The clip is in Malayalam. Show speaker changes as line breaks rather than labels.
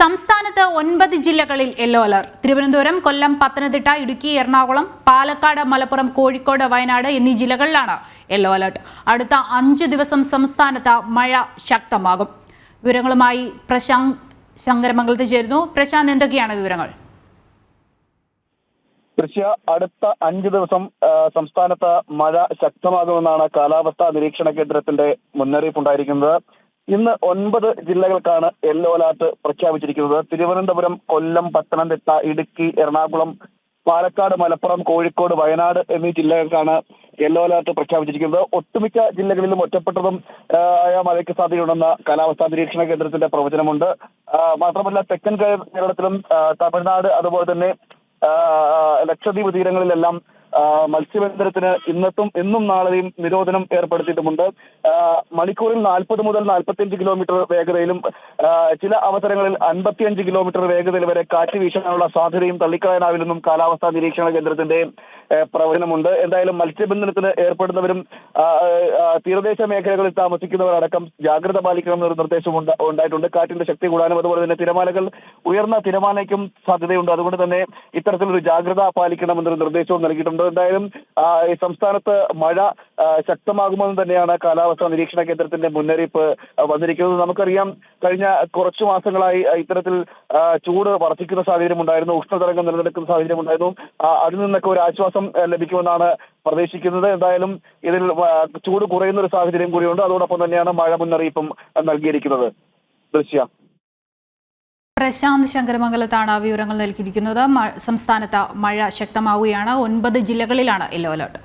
സംസ്ഥാനത്ത് ഒൻപത് ജില്ലകളിൽ യെല്ലോ അലർട്ട്. തിരുവനന്തപുരം കൊല്ലം പത്തനംതിട്ട ഇടുക്കി എറണാകുളം പാലക്കാട് മലപ്പുറം കോഴിക്കോട് വയനാട് എന്നീ ജില്ലകളിലാണ് യെല്ലോ അലർട്ട്. അടുത്ത അഞ്ചു ദിവസം സംസ്ഥാനത്ത് മഴ ശക്തമാകും. വിവരങ്ങളുമായി പ്രശാന്ത് ശങ്കരമംഗലത്ത് ചേരുന്നു. പ്രശാന്ത് എന്തൊക്കെയാണ് വിവരങ്ങൾ?
ദൃശ്യ അടുത്ത അഞ്ച് ദിവസം സംസ്ഥാനത്ത് മഴ ശക്തമാകുമെന്നാണ് കാലാവസ്ഥാ നിരീക്ഷണ കേന്ദ്രത്തിന്റെ മുന്നറിയിപ്പ് ഉണ്ടായിരിക്കുന്നത് ഇന്ന് ഒൻപത് ജില്ലകൾക്കാണ് യെല്ലോ അലർട്ട് പ്രഖ്യാപിച്ചിരിക്കുന്നത്. തിരുവനന്തപുരം കൊല്ലം പത്തനംതിട്ട ഇടുക്കി എറണാകുളം പാലക്കാട് മലപ്പുറം കോഴിക്കോട് വയനാട് എന്നീ ജില്ലകൾക്കാണ് യെല്ലോ അലർട്ട് പ്രഖ്യാപിച്ചിരിക്കുന്നത്. ഒട്ടുമിക്ക ജില്ലകളിലും ഒറ്റപ്പെട്ടതും ആയ മഴയ്ക്ക് സാധ്യതയുണ്ടെന്ന കാലാവസ്ഥാ നിരീക്ഷണ കേന്ദ്രത്തിന്റെ പ്രവചനമുണ്ട്. മാത്രമല്ല തെക്കൻ കേരളത്തിലും തമിഴ്നാട് അതുപോലെ തന്നെ ലക്ഷദ്വീപ് തീരങ്ങളിലെല്ലാം മത്സ്യബന്ധനത്തിന് ഇന്നത്തും ഇന്നും നാളെയും നിരോധനം ഏർപ്പെടുത്തിയിട്ടുമുണ്ട്. മണിക്കൂറിൽ നാൽപ്പത് മുതൽ നാൽപ്പത്തിയഞ്ച് കിലോമീറ്റർ വേഗതയിലും ചില അവസരങ്ങളിൽ അൻപത്തിയഞ്ച് കിലോമീറ്റർ വേഗതയിൽ വരെ കാറ്റ് വീശാനുള്ള സാധ്യതയും തള്ളിക്കളയാനാവില്ലെന്നും കാലാവസ്ഥാ നിരീക്ഷണ കേന്ദ്രത്തിന്റെ പ്രവചനമുണ്ട്. എന്തായാലും മത്സ്യബന്ധനത്തിന് ഏർപ്പെടുന്നവരും തീരദേശ മേഖലകളിൽ താമസിക്കുന്നവരടക്കം ജാഗ്രത പാലിക്കണമെന്നൊരു നിർദ്ദേശം ഉണ്ട്- ഉണ്ടായിട്ടുണ്ട്. കാറ്റിന്റെ ശക്തി കൂടാനും അതുപോലെ തന്നെ തിരമാലകൾ ഉയർന്ന തിരമാലയ്ക്കും സാധ്യതയുണ്ട്. അതുകൊണ്ട് തന്നെ ഇത്തരത്തിലൊരു ജാഗ്രത പാലിക്കണമെന്നൊരു നിർദ്ദേശവും നൽകിയിട്ടുണ്ട്. എന്തായാലും ഈ സംസ്ഥാനത്ത് മഴ ശക്തമാകുമെന്ന് തന്നെയാണ് കാലാവസ്ഥാ നിരീക്ഷണ കേന്ദ്രത്തിന്റെ മുന്നറിയിപ്പ് വന്നിരിക്കുന്നത്. നമുക്കറിയാം കഴിഞ്ഞ കുറച്ചു മാസങ്ങളായി ഇത്തരത്തിൽ ചൂട് വർദ്ധിക്കുന്ന സാഹചര്യം ഉണ്ടായിരുന്നു. ഉഷ്ണതരംഗം നിലനിൽക്കുന്ന സാഹചര്യം ഉണ്ടായിരുന്നു. അതിൽ നിന്നൊക്കെ ഒരു ആശ്വാസം ലഭിക്കുമെന്നാണ് പ്രതീക്ഷിക്കുന്നത്. എന്തായാലും ഇതിൽ ചൂട് കുറയുന്ന ഒരു സാഹചര്യം കൂടിയുണ്ട്. അതോടൊപ്പം തന്നെയാണ് മഴ മുന്നറിയിപ്പും നൽകിയിരിക്കുന്നത്. ദൃശ്യ.
പ്രശാന്ത് ശങ്കരമംഗലത്താണ് വിവരങ്ങൾ നൽകിയിരിക്കുന്നത്. സംസ്ഥാനത്ത് മഴ ശക്തമാവുകയാണ്. ഒൻപത് ജില്ലകളിലാണ് യെല്ലോ അലർട്ട്.